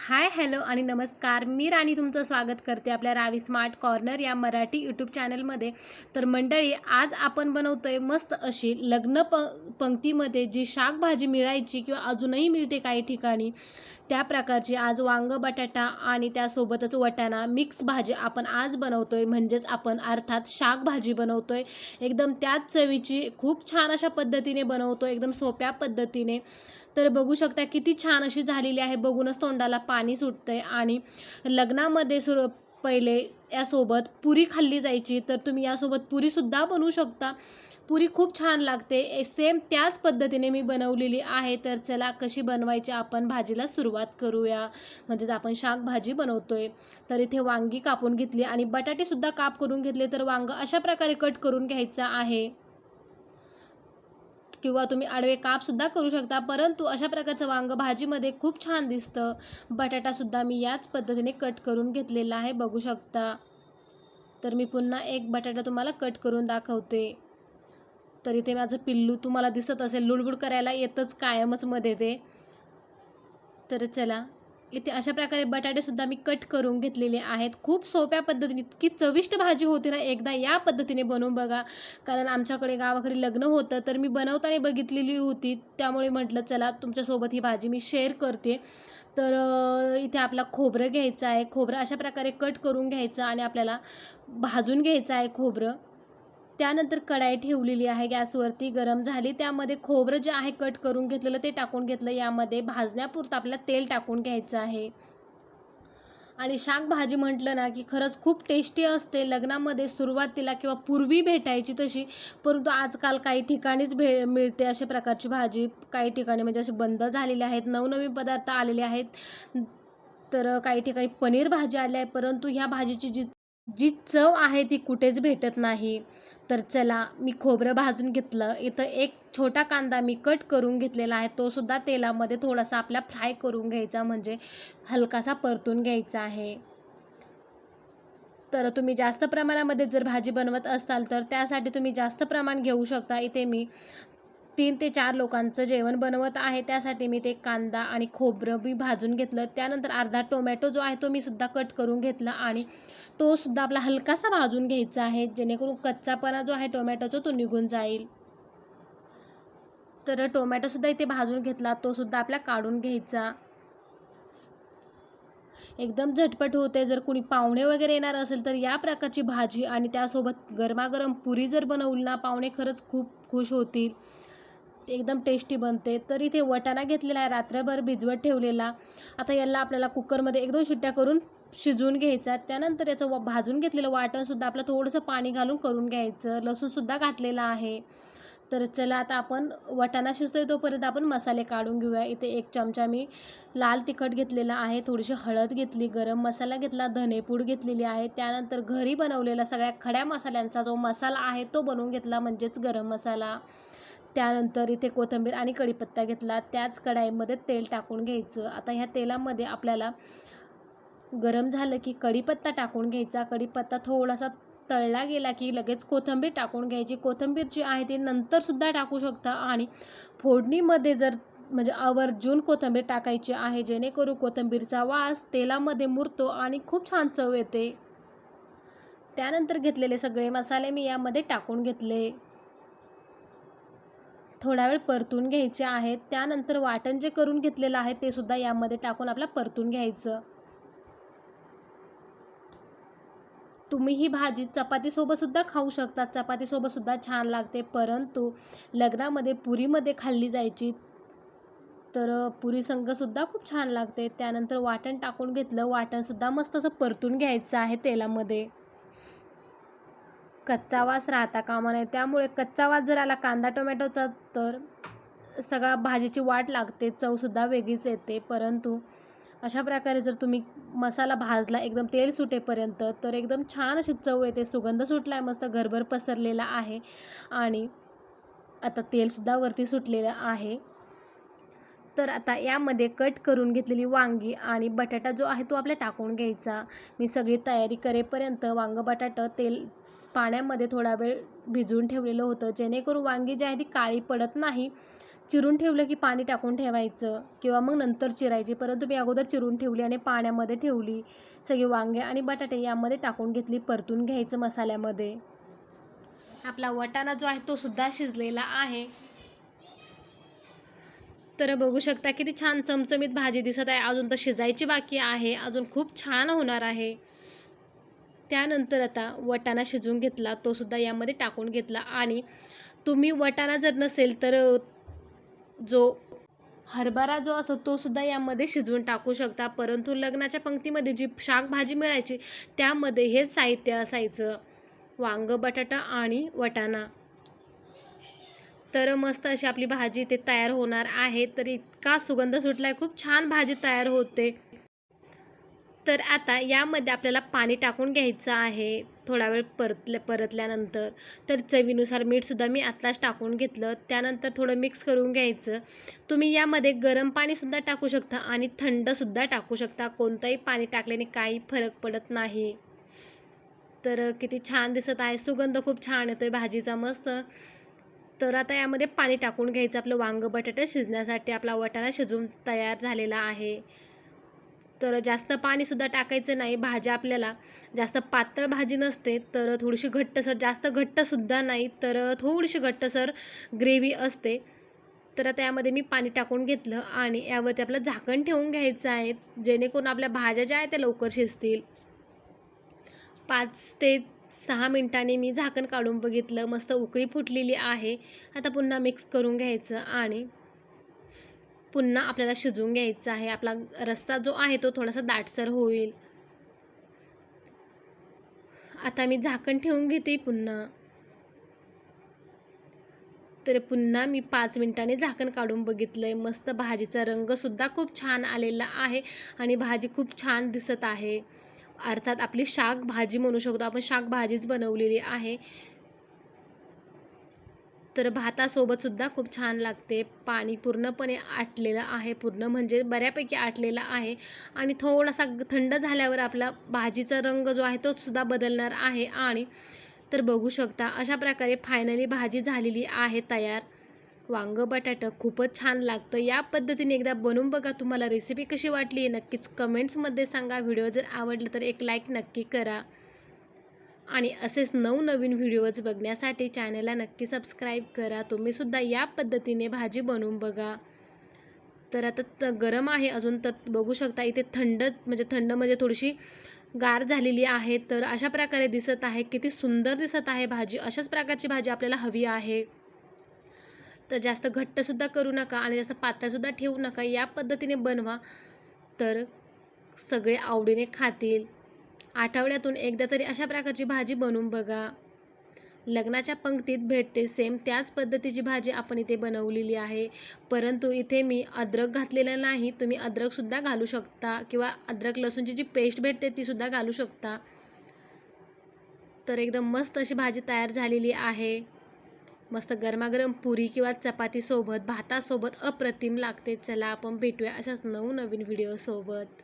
Hi hello आणि नमस्कार. मी राणी तुमचं स्वागत करते आपल्या रावी स्मार्ट कॉर्नर या मराठी यूट्यूब चॅनलमध्ये. तर मंडळी आज आपण बनवतोय मस्त अशी लग्न प पंक्तीमध्ये जी शाकभाजी मिळायची किंवा अजूनही मिळते काही ठिकाणी त्या प्रकारची आज वांग बटाटा आणि त्यासोबतच वटाणा मिक्स भाजी आपण आज बनवतोय. म्हणजेच आपण अर्थात शाकभाजी बनवतोय. एकदम त्याच चवीची खूप छान अशा पद्धतीने बनवतो एकदम सोप्या पद्धतीने. तर बघू शकता किती छान अशी झालेली आहे. बघूनच तोंडाला पाणी सुटतंय आणि लग्नामध्ये सुर पहिले यासोबत पुरी खाल्ली जायची. तर तुम्ही यासोबत पुरीसुद्धा बनवू शकता. पुरी खूप छान लागते. सेम त्याच पद्धतीने मी बनवलेली आहे. तर चला कशी बनवायची आपण भाजीला सुरुवात करूया. म्हणजेच आपण शाक भाजी बनवतोय. तर इथे वांगी कापून घेतली आणि बटाटेसुद्धा काप करून घेतले. तर वांग अशा प्रकारे कट करून घ्यायचं आहे. किंवा तुम्ही आडवे कापसुद्धा करू शकता परंतु अशा प्रकारचं वांग भाजीमध्ये खूप छान दिसतं. बटाटासुद्धा मी याच पद्धतीने कट करून घेतलेला आहे बघू शकता. तर मी पुन्हा एक बटाटा तुम्हाला कट करून दाखवते. तर इथे माझं पिल्लू तुम्हाला दिसत असेल लुडबुड करायला येतच कायमच मध्ये ते. तर चला इथे अशा प्रकारे बटाटेसुद्धा मी कट करून घेतलेले आहेत. खूप सोप्या पद्धतीने इतकी चविष्ट भाजी होती ना एकदा या पद्धतीने बनवून बघा. कारण आमच्याकडे गावाकडे लग्न होतं तर मी बनवताना बघितलेली होती. त्यामुळे म्हटलं चला तुमच्यासोबत ही भाजी मी शेअर करते. तर इथे आपला खोबरं घ्यायचं आहे. खोबरं अशा प्रकारे कट करून घ्यायचं आणि आपल्याला भाजून घ्यायचं आहे खोबरं. त्यानंतर कढाई ठेवलेली आहे. गॅसवरती गरम झाली. त्यामध्ये खोबरं जे आहे कट करून घेतलेलं ते टाकून घेतलं. यामध्ये भाजण्यापुरतं आपल्याला तेल टाकून घ्यायचं आहे. आणि शाकभाजी म्हटलं ना की खरंच खूप टेस्टी असते. लग्नामध्ये सुरुवातीला किंवा पूर्वी भेटायची तशी परंतु आजकाल काही ठिकाणीच भे मिळते अशा प्रकारची भाजी. काही ठिकाणी म्हणजे असे बंद झालेले आहेत नवनवीन पदार्थ आलेले आहेत. तर काही ठिकाणी पनीर भाजी आली आहे. परंतु ह्या भाजीची जी जी चव आहे ती कुठेच भेटत नाही. तर चला मी खोबरं भाजून घेतलं. इथं एक छोटा कांदा मी कट करून घेतलेला आहे. तो सुद्धा तेलामध्ये थोडासा आपल्या फ्राय करून घ्यायचा म्हणजे हलकासा परतून घ्यायचा आहे. तर तुम्ही जास्त प्रमाणामध्ये जर भाजी बनवत असाल तर त्यासाठी तुम्ही जास्त प्रमाण घेऊ शकता. इथे मी तीन ते चार लोकांचं जेवण बनवत आहे. त्यासाठी मी ते कांदा आणि खोबरं मी भाजून घेतलं. त्यानंतर अर्धा टोमॅटो जो आहे तो मी सुद्धा कट करून घेतला आणि तो सुद्धा आपला हलकासा भाजून घ्यायचा आहे. जेणेकरून कच्चापणा जो आहे टोमॅटोचा तो निघून जाईल. तर टोमॅटोसुद्धा इथे भाजून घेतला. तो सुद्धा आपला काढून घ्यायचा. एकदम झटपट होते. जर कुणी पाहुणे वगैरे येणार असेल तर या प्रकारची भाजी आणि त्यासोबत गरमागरम पुरी जर बनवली ना पाहुणे खरंच खूप खुश होतील. एकदम टेस्टी बनते. तर इथे वटाणा घेतलेला आहे रात्रभर भिजवत ठेवलेला. आता याला आपल्याला कुकरमध्ये एक दोन शिट्ट्या करून शिजवून घ्यायचा. त्यानंतर याचं व भाजून घेतलेलं वाटणसुद्धा आपलं थोडंसं पाणी घालून करून घ्यायचं. लसूणसुद्धा घातलेलं आहे. तर चला आता आपण वटाणा शिजतोय तोपर्यंत आपण मसाले काढून घेऊया. इथे एक चमचा मी लाल तिखट घेतलेला आहे. थोडीशी हळद घेतली गरम मसाला घेतला धनेपूड घेतलेली आहे. त्यानंतर घरी बनवलेला सगळ्या खड्या मसाल्यांचा जो मसाला आहे तो बनवून घेतला म्हणजेच गरम मसाला. त्यानंतर इथे कोथिंबीर आणि कढीपत्ता घेतला. त्याच कढाईमध्ये तेल टाकून घ्यायचं. आता ह्या तेलामध्ये आपल्याला गरम झालं की कढीपत्ता टाकून घ्यायचा. कढीपत्ता थोडासा तळला गेला की लगेच कोथिंबीर टाकून घ्यायची. कोथिंबीर जी आहे ती नंतरसुद्धा टाकू शकता आणि फोडणीमध्ये जर म्हणजे आवर्जून कोथिंबीर टाकायची आहे जेणेकरून कोथिंबीरचा वास तेलामध्ये मुरतो आणि खूप छान चव येते. त्यानंतर घेतलेले सगळे मसाले मी यामध्ये टाकून घेतले. थोडा वेळ परतून घ्यायचे आहेत. त्यानंतर वाटण जे करून घेतलेलं आहे ते सुद्धा यामध्ये टाकून आपला परतून घ्यायचं. तुम्ही ही भाजी चपातीसोबत सुद्धा खाऊ शकता. चपातीसोबत सुद्धा छान लागते. परंतु लग्नामध्ये पुरीमध्ये खाल्ली जायची तर पुरी संघसुद्धा खूप छान लागते. त्यानंतर वाटण टाकून घेतलं. वाटणसुद्धा मस्त असं परतून घ्यायचं आहे तेलामध्ये. कच्चा वास राहता कामा नये. त्यामुळे कच्चा वास जर आला कांदा टोमॅटोचा तर सगळा भाजीची वाट लागते चवसुद्धा वेगळीच येते. परंतु अशा प्रकारे जर तुम्ही मसाला भाजला एकदम तेल सुटेपर्यंत तर एकदम छान अशी चव येते. सुगंध सुटला आहे मस्त घरभर पसरलेला आहे आणि आता तेलसुद्धा वरती सुटलेलं आहे. तर आता यामध्ये कट करून घेतलेली वांगी आणि बटाटा जो आहे तो आपल्या टाकून घ्यायचा. मी सगळी तयारी करेपर्यंत वांग बटाटा तेल पाण्यामध्ये थोडा वेळ भिजवून ठेवलेलं होतं. जेणेकरून वांगी जी आहे ती काळी पडत नाही. चिरून ठेवलं की पाणी टाकून ठेवायचं किंवा मग नंतर चिरायची. परंतु मी अगोदर चिरून ठेवली आणि पाण्यामध्ये ठेवली. सगळी वांगे आणि बटाटे यामध्ये टाकून घेतली परतून घ्यायचं मसाल्यामध्ये. आपला वटाणा जो आहे तो सुद्धा शिजलेला आहे. तर बघू शकता किती छान चमचमीत भाजी दिसत आहे. अजून तर शिजायची बाकी आहे. अजून खूप छान होणार आहे. त्यानंतर आता वटाणा शिजवून घेतला तो सुद्धा यामध्ये टाकून घेतला आणि तुम्ही वटाणा जर नसेल तर जो हरभरा जो असतो तो सुद्धा यामध्ये शिजवून टाकू शकता. परंतु लग्नाच्या पंक्तीमध्ये जी शाकभाजी मिळायची त्यामध्ये हेच साहित्य असायचं वांग बटाटा आणि वटाणा. तर मस्त अशी आपली भाजी ते तयार होणार आहे. तर इतका सुगंध सुटला आहे खूप छान भाजी तयार होते. तर आता यामध्ये आपल्याला पाणी टाकून घ्यायचं आहे. थोडा वेळ परतल्या परतल्यानंतर. तर चवीनुसार मीठसुद्धा मी आत्ताच टाकून घेतलं. त्यानंतर थोडं मिक्स करून घ्यायचं. तुम्ही यामध्ये गरम पाणीसुद्धा टाकू शकता आणि थंडसुद्धा टाकू शकता. कोणतंही पाणी टाकल्याने काही फरक पडत नाही. तर किती छान दिसत आहे. सुगंध खूप छान येतो आहे भाजीचा मस्त. तर आता यामध्ये पाणी टाकून घ्यायचं. आपलं वांग बटाटा शिजण्यासाठी आपला वटाणा शिजून तयार झालेला आहे. तर जास्त पाणीसुद्धा टाकायचं नाही भाज्या आपल्याला. जास्त पातळ भाजी नसते तर थोडीशी घट्टसर जास्त घट्टसुद्धा नाही तर थोडीशी घट्टसर ग्रेव्ही असते. तर त्यामध्ये मी पाणी टाकून घेतलं आणि यावरती आपलं झाकण ठेवून घ्यायचं आहे जेणेकरून आपल्या भाज्या ज्या आहेत त्या लवकर शिजतील. पाच ते सहा मिनिटांनी मी झाकण काढून बघितलं मस्त उकळी फुटलेली आहे. आता पुन्हा मिक्स करून घ्यायचं आणि पुन्हा आपल्याला शिजवून घ्यायचं आहे. आपला रस्सा जो आहे तो थोडासा दाटसर होईल. आता मी झाकण ठेवून घेते पुन्हा. तर पुन्हा मी पाच मिनिटांनी झाकण काढून बघितलं आहे मस्त भाजीचा रंगसुद्धा खूप छान आलेला आहे आणि भाजी खूप छान दिसत आहे. अर्थात आपली शाक भाजी म्हणू शकतो. आपण शाक भाजीच बनवलेली आहे. तर भातासोबत सुद्धा खूप छान लागते. पाणी पूर्णपणे आटलेलं आहे पूर्ण म्हणजे बऱ्यापैकी आटलेलं आहे. आणि थोडासा थंड झाल्यावर आपला भाजीचा रंग जो आहे तो सुद्धा बदलणार आहे. आणि तर बघू शकता अशा प्रकारे फायनली भाजी झालेली आहे तयार. वांग बटाटं खूपच छान लागतं. या पद्धतीने एकदा बनवून बघा तुम्हाला रेसिपी कशी वाटली. नक्कीच कमेंट्समध्ये सांगा. व्हिडिओ जर आवडलं तर एक लाईक नक्की करा. आणि असेच नवनवीन व्हिडिओज बघण्यासाठी चॅनलला नक्की सबस्क्राईब करा. तुम्हीसुद्धा या पद्धतीने भाजी बनवून बघा. तर आता गरम आहे अजून तर बघू शकता इथे थंड म्हणजे थंड म्हणजे थोडीशी गार झालेली आहे. तर अशा प्रकारे दिसत आहे. किती सुंदर दिसत आहे भाजी. अशाच प्रकारची भाजी आपल्याला हवी आहे. तर जास्त घट्टसुद्धा करू नका आणि जास्त पातळसुद्धा ठेवू नका. या पद्धतीने बनवा. तर सगळे आवडीने खातील. आठवड्यातून एकदा तरी अशा प्रकारची भाजी बनवून बघा. लग्नाच्या पंक्तीत भेटते सेम त्याच पद्धतीची भाजी आपण इथे बनवलेली आहे. परंतु इथे मी अद्रक घातलेलं नाही तुम्ही अद्रकसुद्धा घालू शकता किंवा अद्रक लसूणची जी पेस्ट भेटते तीसुद्धा घालू शकता. तर एकदम मस्त अशी भाजी तयार झालेली आहे. मस्त गरमागरम पुरी किंवा चपातीसोबत भातासोबत अप्रतिम लागते. चला आपण भेटूया अशाच नवनवीन व्हिडिओसोबत